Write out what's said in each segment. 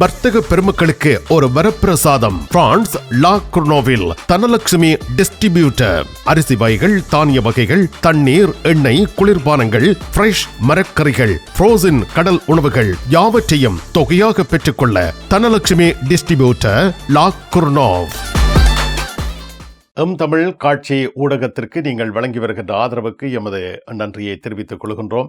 வர்த்தக பெருமக்களுக்கு ஒரு வரப்பிரசாதம். பிரான்ஸ் லா குர்னோவில் தனலட்சுமி டிஸ்ட்ரிபியூட்டர். அரிசி வகைகள் தானிய வகைகள் தண்ணீர் எண்ணெய் குளிர்பானங்கள் ஃப்ரெஷ் மரக்கறிகள் ஃப்ரோசன் கடல் உணவுகள் யாவற்றையும் தொகையாக பெற்றுக்கொள்ள Dhanalakshmi distributor La Courneuve M Tamil காட்சி ஊடகத்திற்கு நீங்கள் வழங்கி வருகின்ற ஆதரவுக்கு எமது நன்றியை தெரிவித்துக் கொள்கின்றோம்.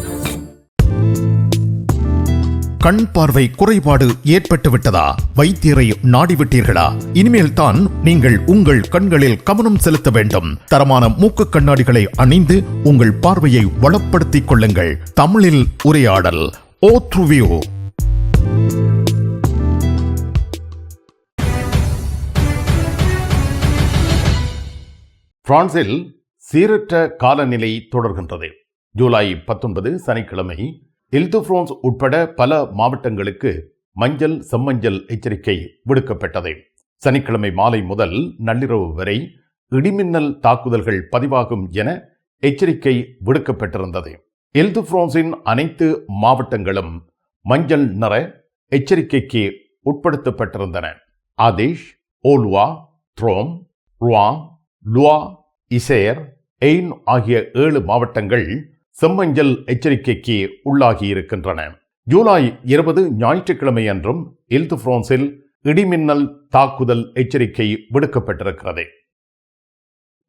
கண் பார்வை குறைபாடு ஏற்பட்டு விட்டதா வைத்தியரை நாடிவிட்டீர்களா? இனிமேல் தான் நீங்கள் உங்கள் கண்களில் கவனம் செலுத்த வேண்டும். தரமான மூக்கு கண்ணாடிகளை அணிந்து உங்கள் பார்வையை வளப்படுத்திக் கொள்ளுங்கள். தமிழில் உரையாடல் ஓ த்ருவியூ பிரான்சில் சீரற்ற காலநிலை தொடர்கின்றது. ஜூலை பத்தொன்பது சனிக்கிழமை இல்துப்ரோன்ஸ் உட்பட பல மாவட்டங்களுக்கு மஞ்சள் செம்மஞ்சள் எச்சரிக்கை விடுக்கப்பட்டது. சனிக்கிழமை மாலை முதல் நள்ளிரவு வரை இடிமின்னல் தாக்குதல்கள் பதிவாகும் என எச்சரிக்கை விடுக்கப்பட்டிருந்தது. எல்துப்ரோன்ஸின் அனைத்து மாவட்டங்களும் மஞ்சள் நிற எச்சரிக்கைக்கு உட்படுத்தப்பட்டிருந்தன. ஆதேஷ் ஓல்வா த்ரோம் ருவா லுவா இசேர் எயின் ஆகிய ஏழு மாவட்டங்கள் செம்மஞ்சள் எச்சரிக்கைக்கு உள்ளாகி இருக்கின்றன ஜூலை இருபது ஞாயிற்றுக்கிழமை அன்றும் இல்து பிரான்சில் இடிமின்னல் தாக்குதல் எச்சரிக்கை விடுக்கப்பட்டிருக்கிறது.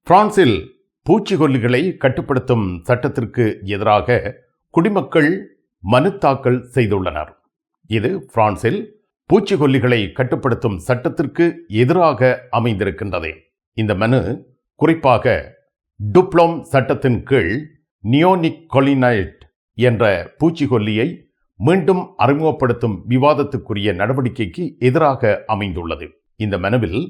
பிரான்சில் பூச்சிக்கொல்லிகளை கட்டுப்படுத்தும் சட்டத்திற்கு எதிராக குடிமக்கள் மனு தாக்கல் செய்துள்ளனர். இது பிரான்சில் பூச்சிக்கொல்லிகளை கட்டுப்படுத்தும் சட்டத்திற்கு எதிராக அமைந்திருக்கின்றது. இந்த மனு குறிப்பாக டுப்ளோம் சட்டத்தின் கீழ் நியோனிக்கொலினைட் என்ற பூச்சிக்கொல்லியை மீண்டும் அறிமுகப்படுத்தும் விவாதத்துக்குரிய நடவடிக்கைக்கு எதிராக அமைந்துள்ளது. இந்த மனுவில்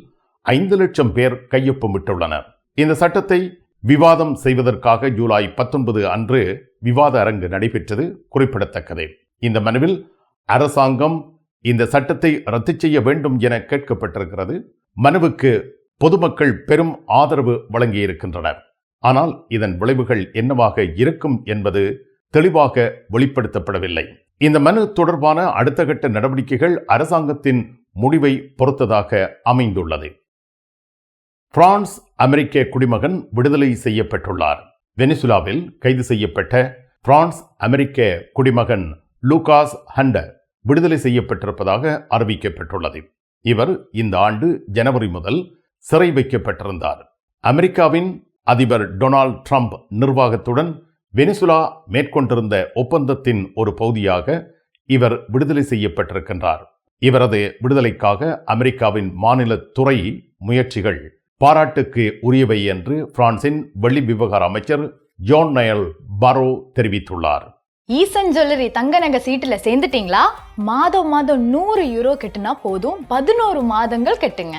ஐந்து லட்சம் பேர் கையொப்பமிட்டுள்ளனர். இந்த சட்டத்தை விவாதம் செய்வதற்காக ஜூலை பத்தொன்பது அன்று விவாத அரங்கு நடைபெற்றது குறிப்பிடத்தக்கது. இந்த மனுவில் அரசாங்கம் இந்த சட்டத்தை ரத்து செய்ய வேண்டும் என கேட்கப்பட்டிருக்கிறது. மனுவுக்கு பொதுமக்கள் பெரும் ஆதரவு வழங்கியிருக்கின்றனர். ஆனால் இதன் விளைவுகள் என்னவாக இருக்கும் என்பது தெளிவாக வெளிப்படுத்தப்படவில்லை. இந்த மனு தொடர்பான அடுத்த கட்ட நடவடிக்கைகள் அரசாங்கத்தின் முடிவை பொறுத்ததாக அமைந்துள்ளது. பிரான்ஸ் அமெரிக்க குடிமகன் விடுதலை செய்யப்பட்டுள்ளார் வெனிசுலாவில் கைது செய்யப்பட்ட பிரான்ஸ் அமெரிக்க குடிமகன் லூகாஸ் ஹண்டர் விடுதலை செய்யப்பட்டிருப்பதாக அறிவிக்கப்பட்டுள்ளது. இவர் இந்த ஆண்டு ஜனவரி முதல் சிறை வைக்கப்பட்டிருந்தார். அமெரிக்காவின் அதிபர் டொனால்ட் ட்ரம்ப் நிர்வாகத்துடன் வெனிசுலா மேற்கொண்டிருந்த ஒப்பந்தத்தின் ஒரு பகுதியாக இவர் விடுதலை செய்யப்பட்டிருக்கின்றார். இவரது விடுதலைக்காக அமெரிக்காவின் மாநில துறை முயற்சிகள் பாராட்டுக்கு உரியவை என்று பிரான்சின் வெள்ளி விவகார அமைச்சர் ஜோன் நயல் பரோ தெரிவித்துள்ளார். ஈசன் ஜுவல்லரி தங்க நகை சீட்டுல சேர்ந்துட்டீங்களா? மாதம் மாதம் நூறு யூரோ கட்டுனா போதும் பதினோரு மாதங்கள் கெட்டுங்க.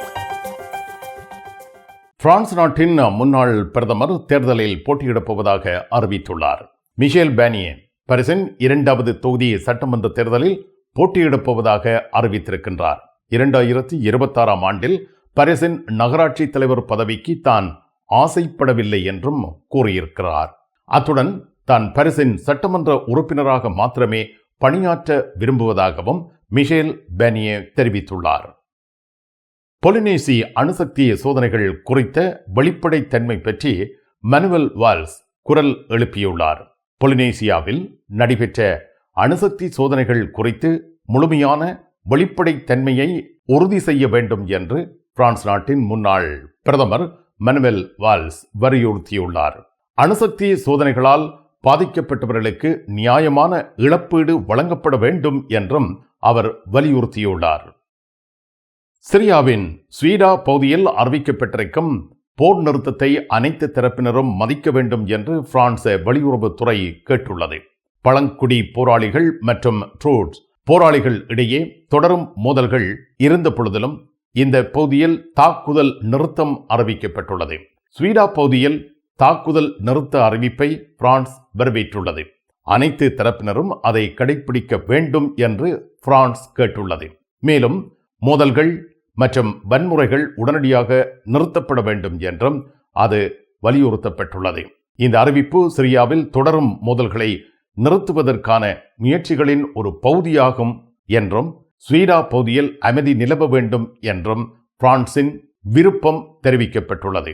பிரான்ஸ் நாட்டின் முன்னாள் பிரதமர் தேர்தலில் போட்டியிடப் போவதாக அறிவித்துள்ளார். மிஷேல் பேனியே பரிசின் இரண்டாவது தொகுதி சட்டமன்ற தேர்தலில் போட்டியிடப் போவதாக அறிவித்திருக்கின்றார். இரண்டாயிரத்தி இருபத்தாறாம் ஆண்டில் பரிசின் நகராட்சி தலைவர் பதவிக்கு தான் ஆசைப்படவில்லை என்றும் கூறியிருக்கிறார். அத்துடன் தான் பரிசின் சட்டமன்ற உறுப்பினராக மாத்திரமே பணியாற்ற விரும்புவதாகவும் மிஷேல் பேனியே தெரிவித்துள்ளார். பொலினேசி அணுசக்தி சோதனைகள் குறித்த வெளிப்படைத்தன்மை பற்றி மனுவல் வால்ஸ் குரல் எழுப்பியுள்ளார். பொலினேசியாவில் நடைபெற்ற அணுசக்தி சோதனைகள் குறித்து முழுமையான வெளிப்படைத்தன்மையை உறுதி செய்ய வேண்டும் என்று பிரான்ஸ் நாட்டின் முன்னாள் பிரதமர் மனுவல் வால்ஸ் வலியுறுத்தியுள்ளார். அணுசக்தி சோதனைகளால் பாதிக்கப்பட்டவர்களுக்கு நியாயமான இழப்பீடு வழங்கப்பட வேண்டும் என்றும் அவர் வலியுறுத்தியுள்ளார். சிரியாவின் ஸ்வீடா பகுதியில் அறிவிக்கப்பட்டிருக்கும் போர் நிறுத்தத்தை அனைத்து தரப்பினரும் மதிக்க வேண்டும் என்று பிரான்ஸ் வெளியுறவுத்துறை கேட்டுள்ளது. பழங்குடி போராளிகள் மற்றும் ட்ரூட்ஸ் போராளிகள் இடையே தொடரும் மோதல்கள் இருந்த பொழுதிலும் இந்த பகுதியில் தாக்குதல் நிறுத்தம் அறிவிக்கப்பட்டுள்ளது. ஸ்வீடா பகுதியில் தாக்குதல் நிறுத்த அறிவிப்பை பிரான்ஸ் வரவேற்றுள்ளது. அனைத்து தரப்பினரும் அதை கடைபிடிக்க வேண்டும் என்று பிரான்ஸ் கேட்டுள்ளது. மேலும் மோதல்கள் மற்றும் வன்முறைகள் உடனடியாக நிறுத்தப்பட வேண்டும் என்றும் அது வலியுறுத்தப்பட்டுள்ளது. இந்த அறிவிப்பு சிரியாவில் தொடரும் மோதல்களை நிறுத்துவதற்கான முயற்சிகளின் ஒரு பகுதியாகும் என்றும் ஸ்வீடா பகுதியில் அமைதி நிலவ வேண்டும் என்றும் பிரான்சின் விருப்பம் தெரிவிக்கப்பட்டுள்ளது.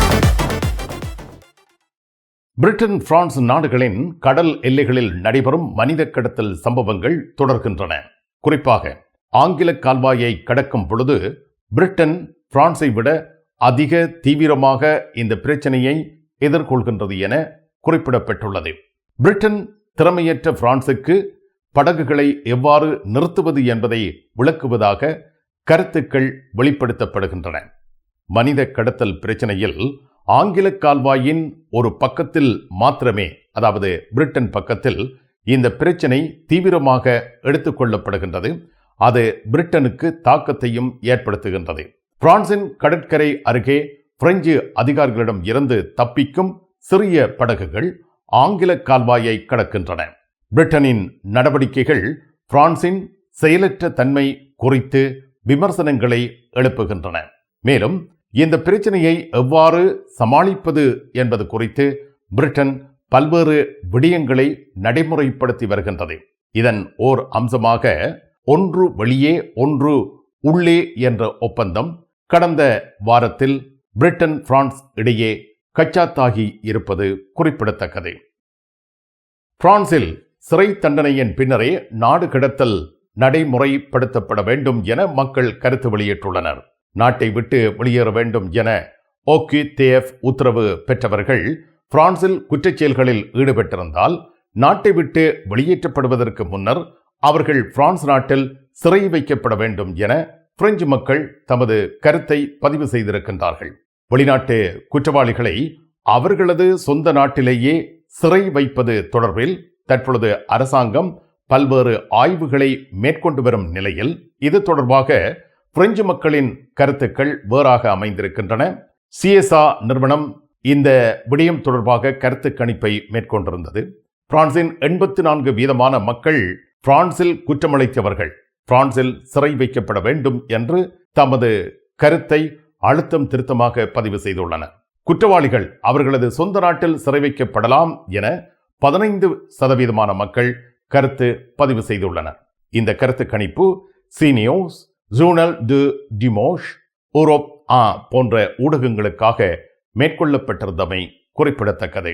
பிரிட்டன் பிரான்ஸ் நாடுகளின் கடல் எல்லைகளில் நடைபெறும் மனித கடத்தல் சம்பவங்கள் தொடர்கின்றன. குறிப்பாக ஆங்கில கால்வாயை கடக்கும் பொழுது பிரிட்டன் பிரான்ஸை விட அதிக தீவிரமாக இந்த பிரச்சனையை எதிர்கொள்கின்றது என குறிப்பிடப்பட்டுள்ளது. பிரிட்டன் திறமையற்ற பிரான்சுக்கு படகுகளை எவ்வாறு நிறுத்துவது என்பதை விளக்குவதாக கருத்துக்கள் வெளிப்படுத்தப்படுகின்றன. மனித கடத்தல் பிரச்சனையில் ஆங்கில கால்வாயின் ஒரு பக்கத்தில் மாத்திரமே அதாவது பிரிட்டன் பக்கத்தில் இந்த பிரச்சனை தீவிரமாக எடுத்துக்கொள்ளப்படுகின்றது அது பிரிட்டனுக்கு தாக்கத்தையும் ஏற்படுத்துகின்றது. பிரான்சின் கடற்கரை அருகே பிரெஞ்சு அதிகாரிகளிடம் இருந்து தப்பிக்கும் சிறிய படகுகள் ஆங்கில கால்வாயை கடக்கின்றன. பிரிட்டனின் நடவடிக்கைகள் பிரான்சின் செயலற்ற தன்மை குறித்து விமர்சனங்களை எழுப்புகின்றன. மேலும் இந்த பிரச்சனையை எவ்வாறு சமாளிப்பது என்பது குறித்து பிரிட்டன் பல்வேறு விடயங்களை நடைமுறைப்படுத்தி வருகின்றது. இதன் ஓர் அம்சமாக ஒன்று வெளியே ஒன்று உள்ளே என்ற ஒப்பந்தம் கடந்த வாரத்தில் பிரிட்டன் பிரான்ஸ் இடையே கச்சாத்தாகி இருப்பது குறிப்பிடத்தக்கது. பிரான்சில் சிறை தண்டனையின் பின்னரே நாடு கடத்தல் நடைமுறைப்படுத்தப்பட வேண்டும் என மக்கள் கருத்து வெளியிட்டுள்ளனர். நாட்டை விட்டு வெளியேற வேண்டும் என ஓகி தேஃப் உத்தரவு பெற்றவர்கள் பிரான்சில் குற்றச்செயல்களில் ஈடுபட்டிருந்தால் நாட்டை விட்டு வெளியேற்றப்படுவதற்கு முன்னர் அவர்கள் பிரான்ஸ் நாட்டில் சிறை வைக்கப்பட வேண்டும் என பிரெஞ்சு மக்கள் தமது கருத்தை பதிவு செய்திருக்கின்றார்கள். வெளிநாட்டு குற்றவாளிகளை அவர்களது சொந்த நாட்டிலேயே சிறை வைப்பது தொடர்பில் தற்பொழுது அரசாங்கம் பல்வேறு ஆய்வுகளை மேற்கொண்டு வரும் நிலையில் இது தொடர்பாக பிரெஞ்சு மக்களின் கருத்துக்கள் வேறாக அமைந்திருக்கின்றன. சிஎஸ்ஆ நிறுவனம் இந்த விடயம் தொடர்பாக கருத்து கணிப்பை மேற்கொண்டிருந்தது. பிரான்சின் எண்பத்தி நான்கு வீதமான மக்கள் பிரான்சில் குற்றமளித்தவர்கள். பிரான்சில் சிறை வைக்கப்பட வேண்டும் என்று தமது கருத்தை அழுத்தம் திருத்தமாக பதிவு செய்துள்ளனர் குற்றவாளிகள் அவர்களது சொந்த நாட்டில் சிறை வைக்கப்படலாம் என பதினைந்து சதவீதமான மக்கள் கருத்து பதிவு செய்துள்ளனர். இந்த கருத்து கணிப்பு சீனியோஸ் ஜூனல் டு டிமோஷ் யூரோப் ஆ போன்ற ஊடகங்களுக்காக மேற்கொள்ளப்பட்டிருந்தமை குறிப்பிடத்தக்கது.